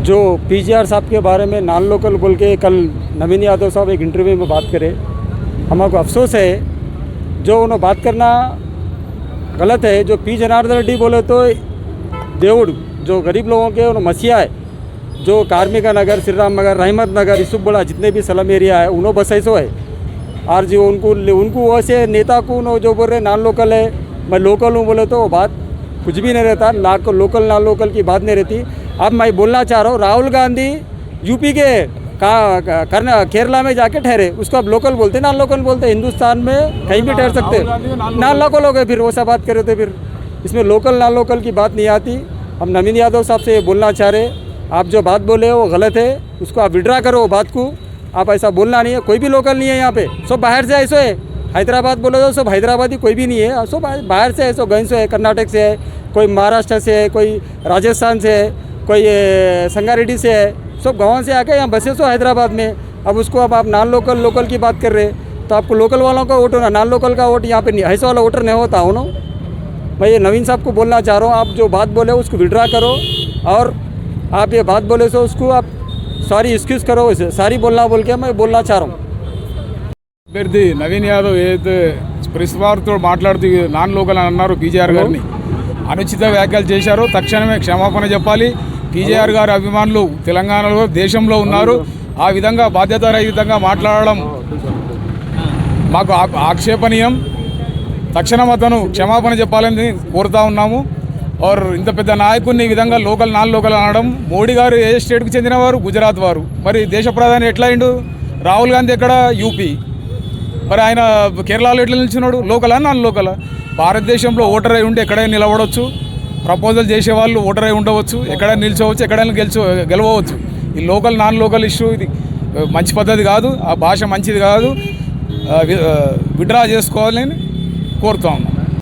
जो पीजीआर साहब के बारे में नॉन लोकल बोल के कल नवीन यादव साहब एक इंटरव्यू में बात करे, हमारे को अफसोस है, जो उन्होंने बात करना गलत है, जो पी जनार्दन रेड्डी बोले तो देवड़, जो गरीब लोगों के उन्होंने मसीहा है, जो कार्मिका नगर, श्रीराम नगर, रहमत नगर यूसुफबड़ा जितने भी सलम एरिया है, उन्होंने बस ऐसो है। और जो उनको उनको वैसे नेता को जो बोल रहे नॉन लोकल है, मैं लोकल हूँ बोले तो वो बात कुछ भी नहीं रहता ना लोकल ना लोकल की बात नहीं रहती। अब मैं बोलना चाह रहा हूँ राहुल गांधी यूपी के का करना केरला में जाके ठहरे उसको अब लोकल बोलते नॉन लोकल बोलते हिंदुस्तान में कहीं भी ठहर सकते। नॉन लोकल हो गए फिर वो सब बात करे तो फिर। इसमें लोकल नॉन लोकल की बात नहीं आती। हम नवीन यादव साहब से ये बोलना चाह रहे आप जो बात बोले वो गलत है उसको आप विड्रा करो बात को। आप ऐसा बोलना नहीं है कोई भी लोकल नहीं है यहाँ पे सब बाहर से ऐसो है। हैदराबाद बोले तो सब हैदराबादी कोई भी नहीं है। सब बाहर से है, सब गंज से है, कर्नाटक से है, कोई महाराष्ट्र से है, कोई राजस्थान से है, कोई संगारेड्डी से है। सब गाँव से आके यहाँ बसे सो हैदराबाद में। अब उसको अब आप नॉन लोकल लोकल की बात कर रहे हैं तो आपको लोकल वालों का वोट होना, नॉन लोकल का वोट यहाँ पे नहीं, ऐसा वाला वोटर नहीं होता, हो ना? मैं ये नवीन साहब को बोलना चाह रहा हूँ, आप जो बात बोले उसको विड्रा करो, और आप ये बात बोले सो उसको आप सारी एक्सक्यूज़ करो सारी बोलना बोल के मैं बोलना चाह रहा हूँ। అభ్యర్థి నవీన్ యాదవ్ ఏదైతే ప్రెస్ వార్తో మాట్లాడుతూ నాన్ లోకల్ అని అన్నారు కేజీఆర్ గారిని అనుచిత వ్యాఖ్యలు చేశారు. తక్షణమే క్షమాపణ చెప్పాలి. కేజీఆర్ గారి అభిమానులు తెలంగాణలో దేశంలో ఉన్నారు. ఆ విధంగా బాధ్యతారహితంగా మాట్లాడడం మాకు ఆక్షేపణీయం. తక్షణం అతను క్షమాపణ చెప్పాలని కోరుతా ఉన్నాము. ఆర్ ఇంత పెద్ద నాయకుడిని ఈ విధంగా లోకల్ నాన్ లోకల్ అనడం మోడీ గారు ఏ స్టేట్కి చెందినవారు? గుజరాత్ వారు. మరి దేశ ప్రధాని ఎట్లా అయిండు? రాహుల్ గాంధీ ఎక్కడ? యూపీ. మరి ఆయన కేరళలో ఎట్లా నిల్చున్నాడు లోకలా? నాన్ లోకలా భారతదేశంలో ఓటర్ అయి ఉండి ఎక్కడైనా నిలబడవచ్చు ప్రపోజల్ చేసే వాళ్ళు ఓటర్ అయి ఉండవచ్చు. ఎక్కడైనా నిల్చోవచ్చు ఎక్కడైనా గెలిచో గెలవచ్చు ఈ లోకల్ నాన్ లోకల్ ఇష్యూ ఇది. మంచి పద్ధతి కాదు. ఆ భాష మంచిది కాదు. విడ్రా చేసుకోవాలని కోరుతా ఉన్నాను